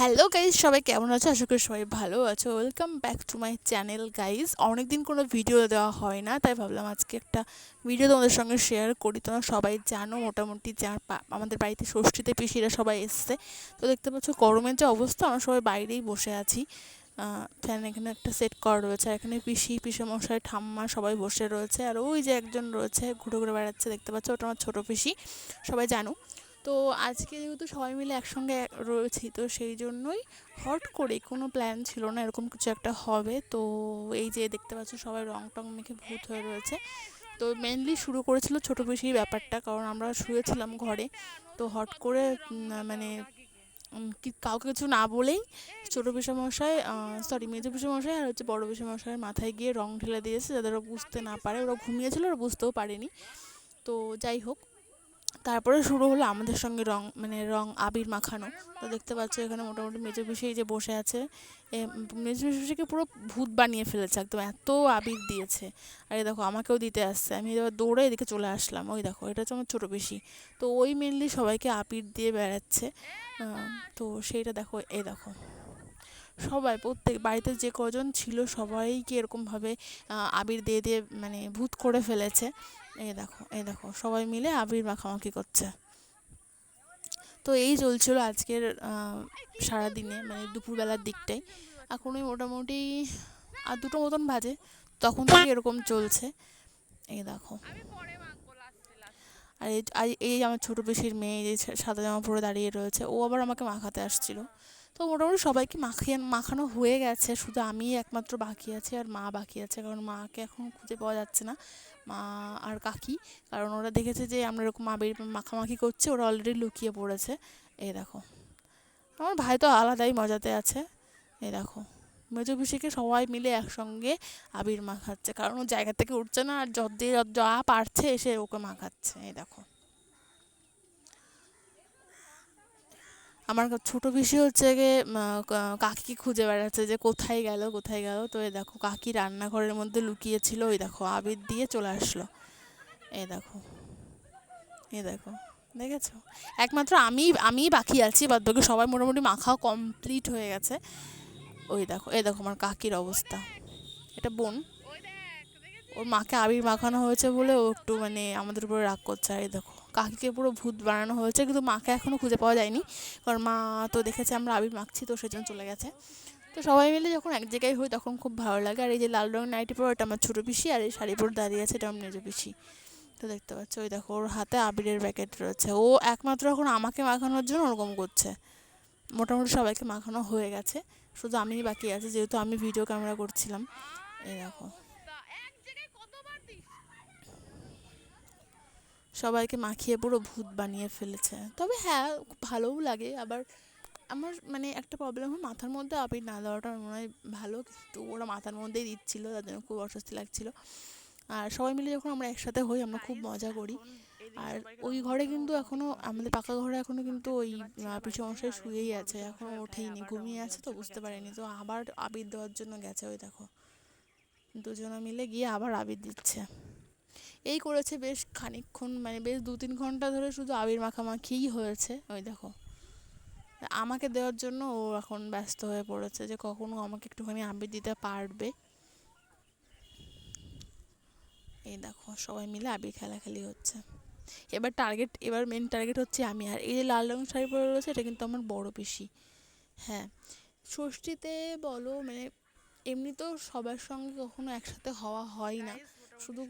Hello guys সবাই কেমন আছো? আশা করি সবাই ভালো আছো। Welcome back to my channel guys অনেকদিন কোনো ভিডিও দেওয়া হয় না, তাই ভাবলাম আজকে একটা ভিডিও তোমাদের সঙ্গে শেয়ার করি। তোমরা সবাই জানো, মোটামুটি যার আমাদের বাড়িতে ষষ্ঠীতে পিসিরা সবাই এসছে। তো দেখতে পাচ্ছ, গরমের যে অবস্থা, আমরা সবাই বাইরেই বসে আছি। ফ্যান এখানে একটা সেট করা রয়েছে। এখানে পিসি পিসে মশাই ঠাম্মা সবাই বসে রয়েছে। আর ওই যে একজন রয়েছে, ঘুরে ঘুরে বেড়াচ্ছে, দেখতে পাচ্ছ? ওটা আমার ছোটো পিসি। সবাই জানো। তো আজকে যেহেতু সবাই মিলে একসঙ্গে রয়েছি, তো সেই জন্যই হট করে কোনো প্ল্যান ছিল না এরকম কিছু একটা হবে। তো এই যে দেখতে পাচ্ছ সবাই রং টং মেখে ভূত হয়ে রয়েছে। তো মেনলি শুরু করেছিল ছোটো বেশি ব্যাপারটা, কারণ আমরা শুয়েছিলাম ঘরে। তো হট করে মানে কাউকে কিছু না বলেই ছোটো মশাই সরি মেজো মশাই আর হচ্ছে বড়ো মশাইয়ের মাথায় গিয়ে রং ঢেলে দিয়েছে যাদের ওরা বুঝতে না পারে। ওরা ঘুমিয়েছিল, ওরা বুঝতেও পারেনি। তো যাই হোক তারপরে শুরু হলো আমাদের সঙ্গে রং মানে রং আবির মাখানো। তো দেখতে পাচ্ছ এখানে মোটামুটি মেজো পিসি যে বসে আছে। মেজো পিসিকে পুরো ভূত বানিয়ে ফেলেছে, একদম এত আবির দিয়েছে। আর এই দেখো, আমাকেও দিতে আসছে। আমি এবার দৌড়ে এদিকে চলে আসলাম। ওই দেখো, এটা হচ্ছে আমার ছোটো পিসি। তো ওই মেনলি সবাইকে আবির দিয়ে বেড়াচ্ছে। তো সেইটা দেখো এই দেখো। সবাই, প্রত্যেক বাড়িতে যে কজন ছিল সবাইকে এরকমভাবে আবির দিয়ে দিয়ে মানে ভূত করে ফেলেছে। এই দেখো এই দেখো, সবাই মিলে আবির মাখামাখি করছে। তো এই চলছিল আজকের সারাদিনে মানে দুপুরবেলার দিকটাই। এখন ওই মোটামুটি আর দুটো মতন বাজে, তখন থেকে এরকম চলছে। এই দেখো। আর এই আমার ছোটো পিসির মেয়ে যে সাদা জামা পরে দাঁড়িয়ে রয়েছে, ও আবার আমাকে মাখাতে আসছিল। তো মোটামুটি সবাইকে মাখিয়ে, মাখানো হয়ে গেছে। শুধু আমি একমাত্র বাকি আছে আর মা বাকি আছে। কারণ মাকে এখন খুঁজে পাওয়া যাচ্ছে না। মা আর কাকি। কারণ ওরা দেখেছে যে আমরা এরকম আবির মাখামাখি করছি, ওরা অলরেডি লুকিয়ে পড়েছে। এই দেখো। আমার ভাই তো আলাদাই মজাতে আছে। এই দেখো। মেজো পিসিকে সবাই মিলে একসঙ্গে আবির মাখাচ্ছে। কারণ ও জায়গা থেকে উঠছে না আর যত যা পারছে এসে ওকে মাখাচ্ছে। এই দেখো। আমার ছোটো পিসি হচ্ছে গিয়ে কাকি খুঁজে বেড়াচ্ছে যে কোথায় গেল কোথায় গেল। তো এই দেখো, কাকি রান্নাঘরের মধ্যে লুকিয়েছিল। ওই দেখো, আবির দিয়ে চলে আসলো। এ দেখো এ দেখো, দেখেছ? একমাত্র আমি আমি বাকি আছি বাদ বাকি সবাই মোটামুটি মাখাও কমপ্লিট হয়ে গেছে। ওই দেখো এ দেখো আমার কাকির অবস্থা। এটা বোন? ওর মাকে আবির মাখানো হয়েছে বলে ও একটু মানে আমাদের উপরে রাগ করছে। আর এই দেখো কাকিকে পুরো ভূত বানানো হয়েছে, কিন্তু মাকে এখনও খুঁজে পাওয়া যায়নি। কারণ মা তো দেখেছে আমরা আবির মাখছি, তো সেজন্য চলে গেছে। তো সবাই মিলে যখন এক জায়গায় হই, তখন খুব ভালো লাগে। আর এই যে লাল রঙের নাইটি পরে, এটা আমার ছোটো পিসি, আর এই শাড়ি পরে দাঁড়িয়ে আছে, এটা আমার নিজে পিসি। তো দেখতে পাচ্ছ, ওই দেখো, ওর হাতে আবিরের প্যাকেট রয়েছে। ও একমাত্র এখন আমাকে মাখানোর জন্য ওরকম করছে। মোটামুটি সবাইকে মাখানো হয়ে গেছে। শুধু আমিই বাকি আছে, যেহেতু আমি ভিডিও ক্যামেরা করছিলাম। এই দেখো। সবাইকে মাখিয়ে পুরো ভূত বানিয়ে ফেলেছে। তবে হ্যাঁ খুব ভালোও লাগে। আবার আমার মানে একটা প্রবলেম হয় মাথার মধ্যে আবির না দেওয়াটা মনে হয় ভালো। কিন্তু ওরা মাথার মধ্যেই দিচ্ছিল, তার জন্য খুব অস্বস্তি লাগছিল। আর সবাই মিলে যখন আমরা একসাথে হই, আমরা খুব মজা করি। আর ওই ঘরে কিন্তু এখনও আমাদের পাকা ঘরে এখনও কিন্তু ওই পিছু মশাই শুয়েই আছে। এখনও ওঠেইনি, ঘুমিয়ে আছে তো, বুঝতে পারিনি। তো আবার আবির দেওয়ার জন্য গেছে ওই দেখো। দুজনে মিলে গিয়ে আবার আবির দিচ্ছে। এই করেছে বেশ খানিকক্ষণ মানে বেশ দু তিন ঘণ্টা ধরে শুধু আবির মাখামাখিই হয়েছে। ওই দেখো। আমাকে দেওয়ার জন্য ও এখন ব্যস্ত হয়ে পড়েছে যে কখনো আমাকে একটুখানি আবির দিতে পারবে। এই দেখো, সবাই মিলে আবির খেলাখেলি হচ্ছে। এবার টার্গেট এবার মেন টার্গেট হচ্ছে আমি। আর এই যে লাল রঙের শাড়ি পরে রয়েছে, এটা কিন্তু আমার বড় পিসি। হ্যাঁ। ষষ্ঠীতে বলো মানে এমনি তো সবার সঙ্গে কখনো একসাথে হওয়া হয় না। শুধু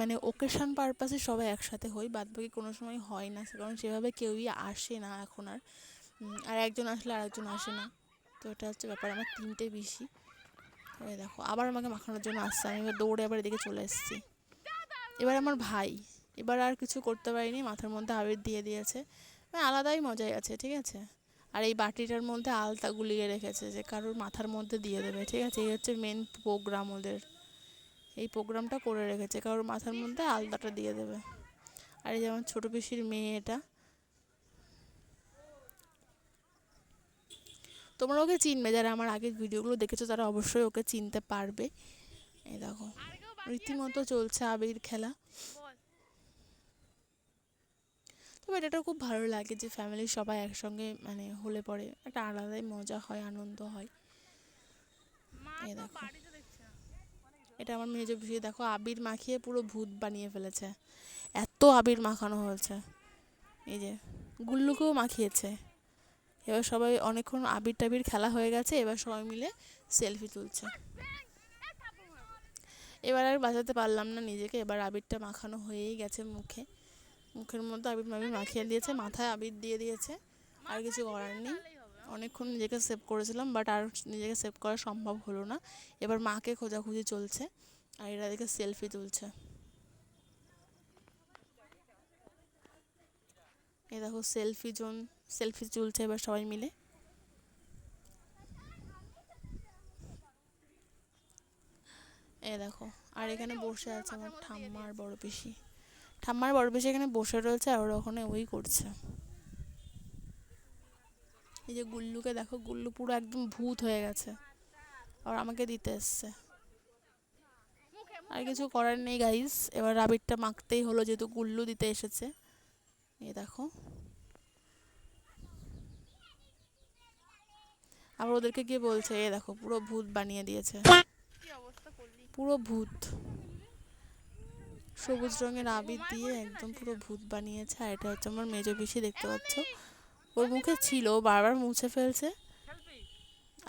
মানে ওকেশন পারপাসে সবাই একসাথে হই বাদ বাকি কোনো সময় হয় না কারণ সেভাবে কেউই আসে না এখন আর। আর একজন আসলে আর একজন আসে না। তো এটা হচ্ছে ব্যাপার আমার তিনটে বেশি ওই দেখো আবার আমাকে মাখানোর জন্য আসছে আমি এবার দৌড়ে আবার এদিকে চলে এসেছি। এবার আমার ভাই এবার আর কিছু করতে পারিনি মাথার মধ্যে আবির দিয়ে দিয়েছে। মানে আলাদাই মজাই আছে ঠিক আছে? আর এই বাটিটার মধ্যে আলতা গুলিয়ে রেখেছে যে কারোর মাথার মধ্যে দিয়ে দেবে ঠিক আছে? এই হচ্ছে মেন প্রোগ্রাম ওদের। এই প্রোগ্রামটা করে রেখেছে। কারোর মাথার মধ্যে আলতাটা দিয়ে দেবে। আর এই যেমন ছোটো পিসির মেয়ে এটা। তোমরা ওকে চিনবে, যারা আমার আগের ভিডিওগুলো দেখেছ, তারা অবশ্যই ওকে চিনতে পারবে। এই দেখো, রীতিমতো চলছে আবির খেলা। তো বাট এটা খুব ভালো লাগে যে ফ্যামিলির সবাই একসঙ্গে মানে হলে পরে একটা আলাদাই মজা হয়, আনন্দ হয়। এই দেখো। এটা আমার মেজো পিসি। দেখো, আবির মাখিয়ে পুরো ভূত বানিয়ে ফেলেছে। এত আবির মাখানো হয়েছে। এই যে, গুল্লুকেও মাখিয়েছে। এবার সবাই অনেকক্ষণ আবির টাবির খেলা হয়ে গেছে, এবার সবাই মিলে সেলফি তুলছে। এবার আর বাঁচাতে পারলাম না নিজেকে। এবার আবিরটা মাখানো হয়েই গেছে মুখে। মুখের মধ্যে আবির মাবির মাখিয়ে দিয়েছে, মাথায় আবির দিয়ে দিয়েছে। আর কিছু করার নেই। অনেকক্ষণ নিজেকে সেভ করেছিলাম বাট আর নিজেকে সেভ করা সম্ভব হলো না। এবার মাকে খোঁজাখুঁজি চলছে, আর এরা দেখে সেলফি তুলছে। এ দেখো সেলফি জোন সেলফি তুলছে এবার সবাই মিলে। এ দেখো, আর এখানে বসে আছে আমার ঠাম্মার বড় পিসি। ঠাম্মার বড় পিসি এখানে বসে রয়েছে আর ওরা ওখানে ওই করছে। এই যে গুল্লুকে দেখো, গুল্লু পুরো একদম ভূত হয়ে গেছে। আর আমাকে দিতে এসছে। আর কিছু করার নেই গাইস এবার রাবিরটা মাখতেই হলো, যেহেতু গুল্লু দিতে এসেছে। এই দেখো। আবার ওদেরকে গিয়ে বলছে এ দেখো, পুরো ভূত বানিয়ে দিয়েছে। পুরো ভূত। সবুজ রঙের আবির দিয়ে একদম পুরো ভূত বানিয়েছে। আর এটা হচ্ছে আমার মেজো পিসি, দেখতে পাচ্ছ? ওর মুখে ছিল, বারবার মুছে ফেলছে।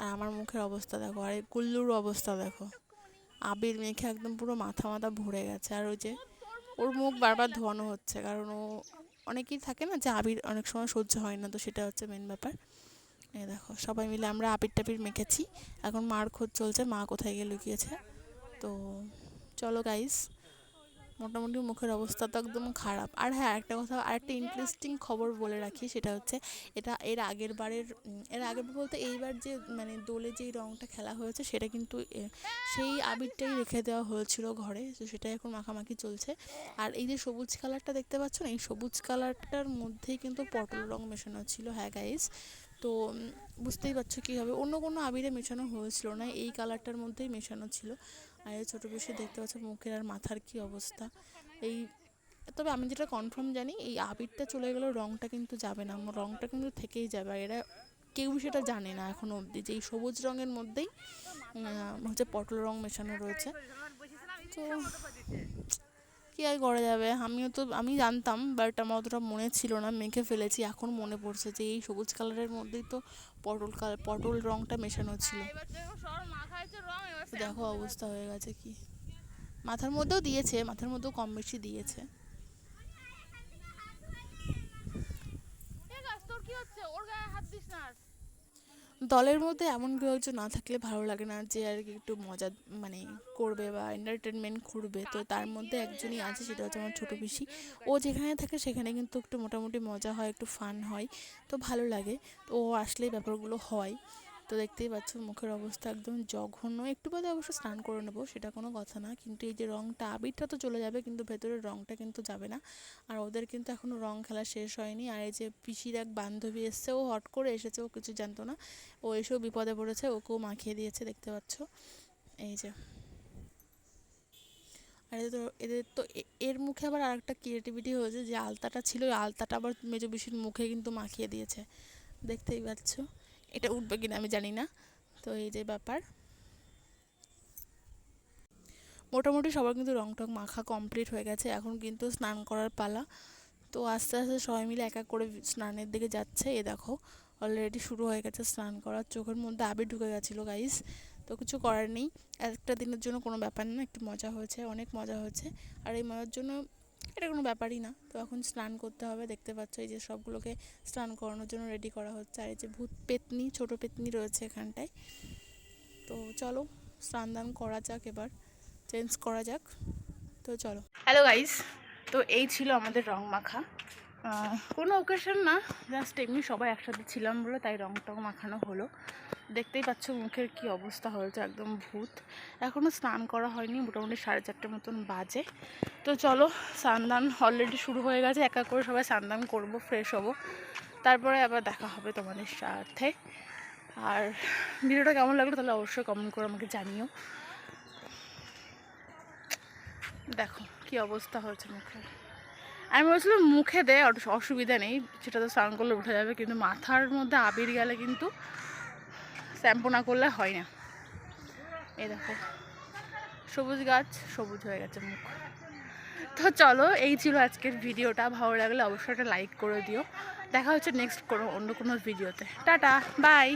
আর আমার মুখের অবস্থা দেখো, আর এই কুল্লুর অবস্থা দেখো। আবির মেখে একদম পুরো মাথা মাথা ভরে গেছে। আর ওই যে ওর মুখ বারবার ধোয়ানো হচ্ছে, কারণ ও অনেকেই থাকে না যে আবির অনেক সময় সহ্য হয় না, তো সেটা হচ্ছে মেন ব্যাপার। এই দেখো, সবাই মিলে আমরা আবির টাবির মেখেছি। এখন মার খোঁজ চলছে, মা কোথায় গিয়ে লুকিয়েছে। তো চলো গাইস মোটামুটি মুখের অবস্থা তো একদম খারাপ। আর হ্যাঁ একটা কথা আর একটা ইন্টারেস্টিং খবর বলে রাখি, সেটা হচ্ছে এটা এর আগের বারের এর আগের বলতে এইবার যে মানে দোলে যেই রঙটা খেলা হয়েছে, সেটা কিন্তু সেই আবিরটাই রেখে দেওয়া হয়েছিল ঘরে। তো সেটাই এখন মাখামাখি চলছে। আর এই যে সবুজ কালারটা দেখতে পাচ্ছ না, এই সবুজ কালারটার মধ্যেই কিন্তু পটল রং মেশানো ছিল হ্যাঁ গাইস তো বুঝতেই পারছ কী হবে। অন্য কোনো আবিরে মেশানো হয়েছিল না, এই কালারটার মধ্যেই মেশানো ছিল। আর এই ছোটো বেশি দেখতে পাচ্ছ মুখের আর মাথার কি অবস্থা। এই, তবে আমি যেটা কনফার্ম জানি, এই আবিরটা চলে গেলেও রঙটা কিন্তু যাবে না রঙটা কিন্তু থেকেই যাবে। এরা কেউ সেটা জানে না এখনও অবধি যে এই সবুজ রঙের মধ্যেই হচ্ছে পটল রঙ মেশানো রয়েছে। তো কী আর করা যাবে? আমিও তো আমি জানতাম বাট আমার অতটা মনে ছিল না মেখে ফেলেছি। এখন মনে পড়ছে যে এই সবুজ কালারের মধ্যেই তো পটল কালার পটল রঙটা মেশানো ছিল। দেখো অবস্থা হয়ে গেছে কি। মাথার মধ্যেও দিয়েছে মাথার মধ্যেও কম বেশি দিয়েছে। দলের মধ্যে এমন কেউ একজন না থাকলে ভালো লাগে না যে আর কি একটু মজা মানে করবে বা এন্টারটেনমেন্ট করবে তো তার মধ্যে একজনই আছে, সেটা হচ্ছে আমার ছোটো পিসি। ও যেখানে থাকে সেখানে কিন্তু একটু মোটামুটি মজা হয়, একটু ফান হয়, তো ভালো লাগে। তো ও আসলে ব্যাপারগুলো হয়। তো দেখতেই পাচ্ছ মুখের অবস্থা একদম জঘন্য। একটু বাদে অবশ্য স্নান করে নেব, সেটা কোনো কথা না। কিন্তু এই যে রঙটা আবিরটা তো চলে যাবে, কিন্তু ভেতরের রঙটা কিন্তু যাবে না। আর ওদের কিন্তু এখনও রং খেলা শেষ হয়নি। আর এই যে পিসির এক বান্ধবী এসছে, ও হট করে এসেছে, ও কিছু জানতো না। ও এসেও বিপদে পড়েছে, ওকেও মাখিয়ে দিয়েছে, দেখতে পাচ্ছ। এই যে। আর এদের এদের তো এর মুখে আবার আরেকটা ক্রিয়েটিভিটি হয়েছে, যে আলতাটা ছিল, ওই আলতাটা আবার মেজো পিসির মুখে কিন্তু মাখিয়ে দিয়েছে। দেখতেই পাচ্ছ। এটা উঠবে কিনা আমি জানি না। তো এই যে ব্যাপার। মোটামুটি সবার কিন্তু রং টং মাখা কমপ্লিট হয়ে গেছে। এখন কিন্তু স্নান করার পালা। তো আস্তে আস্তে সবাই মিলে এক এক করে স্নানের দিকে যাচ্ছে। এ দেখো অলরেডি শুরু হয়ে গেছে স্নান করার। চোখের মধ্যে আবির ঢুকে গেছিল গাইস তো কিছু করার নেই। একটা দিনের জন্য কোনো ব্যাপার না, একটু মজা হয়েছে, অনেক মজা হয়েছে। আর এই মজার জন্য এটা কোনো ব্যাপারই না। তো এখন স্নান করতে হবে, দেখতে পাচ্ছ এই যে সবগুলোকে স্নান করানোর জন্য রেডি করা হচ্ছে। আর এই যে ভূত পেতনি, ছোটো পেতনি রয়েছে এখানটায়। তো চলো, স্নান দান করা যাক এবার, চেঞ্জ করা যাক। তো চলো। হ্যালো গাইস তো এই ছিল আমাদের রং মাখা। কোনো ওকেশন না জাস্ট এমনি সবাই একসাথে ছিলাম বলে তাই রং টং মাখানো হলো। দেখতেই পাচ্ছ মুখের কি অবস্থা হয়েছে, একদম ভূত। এখনও স্নান করা হয়নি, মোটামুটি সাড়ে চারটে মতন বাজে। তো চলো স্নান অলরেডি শুরু হয়ে গেছে। এক করে সবাই স্নান করব ফ্রেশ হব। তারপরে আবার দেখা হবে তোমাদের সাথে। আর ভিডিওটা কেমন লাগল তাহলে অবশ্যই কমেন্ট করে আমাকে জানিও। দেখো, কি অবস্থা হয়েছে মুখে। আমি বলছিলাম মুখে দেয় অস- অসুবিধা নেই। সেটা তো স্নান করলে উঠে যাবে, কিন্তু মাথার মধ্যে আবির গেলে কিন্তু শ্যাম্পু না করলে হয় না। এই দেখো, সবুজ গাছ, সবুজ হয়ে গেছে মুখ। তো চলো, এই ছিল আজকের ভিডিওটা। ভালো লাগলে অবশ্যই একটা লাইক করে দিও। দেখা হচ্ছে নেক্সট কোনো, অন্য কোনো ভিডিওতে টাটা বাই